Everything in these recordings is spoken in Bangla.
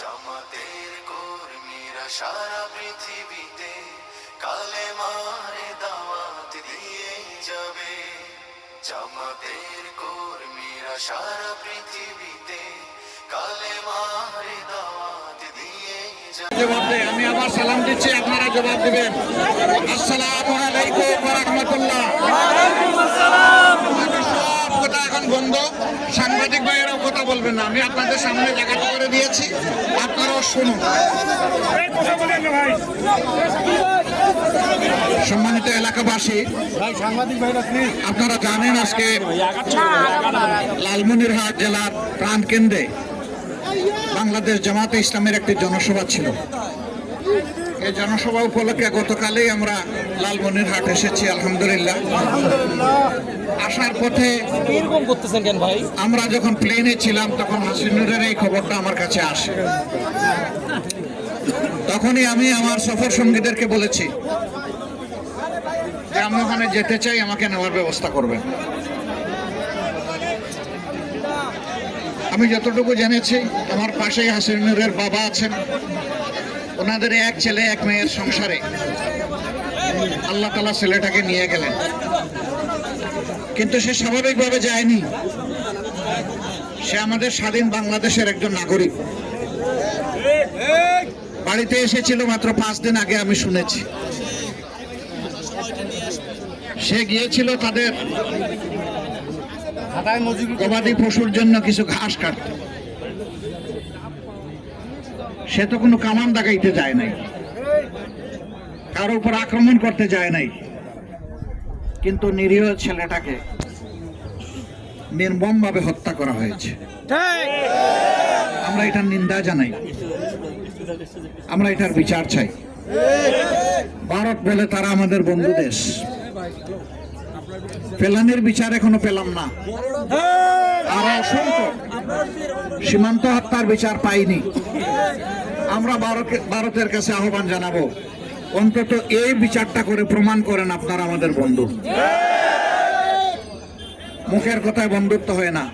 জামাতের কর্মীরা সারা পৃথিবীতে কালে মারে দাওয়াত দিয়ে যাবে। জামাতের কর্মীরা সারা পৃথিবীতে কালে মারে দাওয়াত দিয়ে যাবে। জবাব দেয় আমি আবার সালাম দিচ্ছি আপনারা জবাব দিবেন। আসসালামু আলাইকুম ওয়া রাহমাতুল্লাহ। আমি সব কথা এখন বন্ধ। সাংবাদিক ভাইয়েরাও কথা বলবেন না, আমি আপনাদের সামনে জায়গাটা করে দিয়েছি। আপনারাও শুনুন। সম্মানিত এলাকাবাসী, আপনারা জানেন আজকে লালমনিরহাট জেলার প্রাণকেন্দ্রে বাংলাদেশ জামাতে ইসলামের একটি জনসভা ছিল। এই জনসভা উপলক্ষে গতকালেই আমরা লালমনিরহাট এসেছি, আলহামদুলিল্লাহ। আসার পথে এরকম করতেছেন কেন ভাই? আমরা যখন প্লেনে ছিলাম তখন হাসিনুরের এই খবরটা আমার কাছে আসে। তখনই আমি আমার সফর সঙ্গীদেরকে বলেছি যে আমি ওখানে যেতে চাই আমাকে নেওয়ার ব্যবস্থা করবেন। আমি যতটুকু জেনেছি আমার পাশেই হাসিনুরের বাবা আছেন। ওনাদের এক ছেলে এক মেয়ের সংসারে আল্লাহ তালা ছেলেটাকে নিয়ে গেলেন। কিন্তু সে স্বাভাবিকভাবে যায়নি। সে আমাদের স্বাধীন বাংলাদেশের একজন নাগরিক। বাড়িতে এসেছিল মাত্র পাঁচ দিন আগে আমি শুনেছি। সে গিয়েছিল তাদের গবাদি পশুর জন্য কিছু ঘাস কাটতে। সে তো কোনো কামান দাগাইতে যায় নাই। কারোর উপর আক্রমণ করতে যায় নাই। কিন্তু নিরীহ ছেলেটাকে নির্মম ভাবে হত্যা করা হয়েছে। আমরা এটার নিন্দা জানাই। আমরা এটার বিচার চাই। ভারত বলে তারা আমাদের বন্ধু দেশ। ফেলানির বিচার এখনও পেলাম না। আর অসংখ্য সীমান্ত হত্যার বিচার পাইনি। আমরা ভারত- ভারতের কাছে আহ্বান জানাব। অন্তত এই বিচারটা করে প্রমাণ করেন আপনারা আমাদের বন্ধু। মুখের কথায় বন্ধুত্ব হয় না।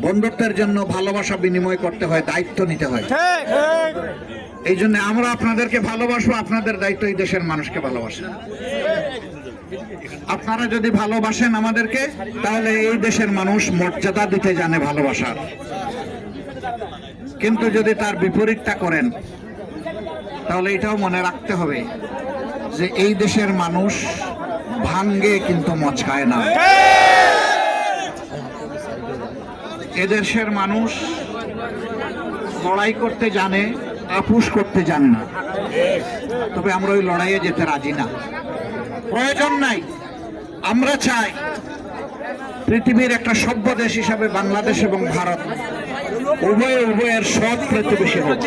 বন্ধুত্বের জন্য ভালোবাসা বিনিময় করতে হয় দায়িত্ব নিতে হয়। এই জন্য আমরা আপনাদেরকে ভালোবাসবো আপনাদের দায়িত্ব এই দেশের মানুষকে ভালোবাসেন আপনারা যদি ভালোবাসেন আমাদেরকে তাহলে এই দেশের মানুষ মর্যাদা দিতে জানে ভালোবাসার। কিন্তু যদি তার বিপরীতটা করেন তাহলে এটাও মনে রাখতে হবে যে এই দেশের মানুষ ভাঙ্গে কিন্তু মচকায় না। এদেশের মানুষ লড়াই করতে জানে আপুস করতে জানে না। তবে আমরা ওই লড়াইয়ে যেতে রাজি না। প্রয়োজন নাই। আমরা চাই পৃথিবীর একটা সভ্য দেশ হিসাবে বাংলাদেশ এবং ভারত উভয় উভয়ের সৎ প্রতিবেশী হোক।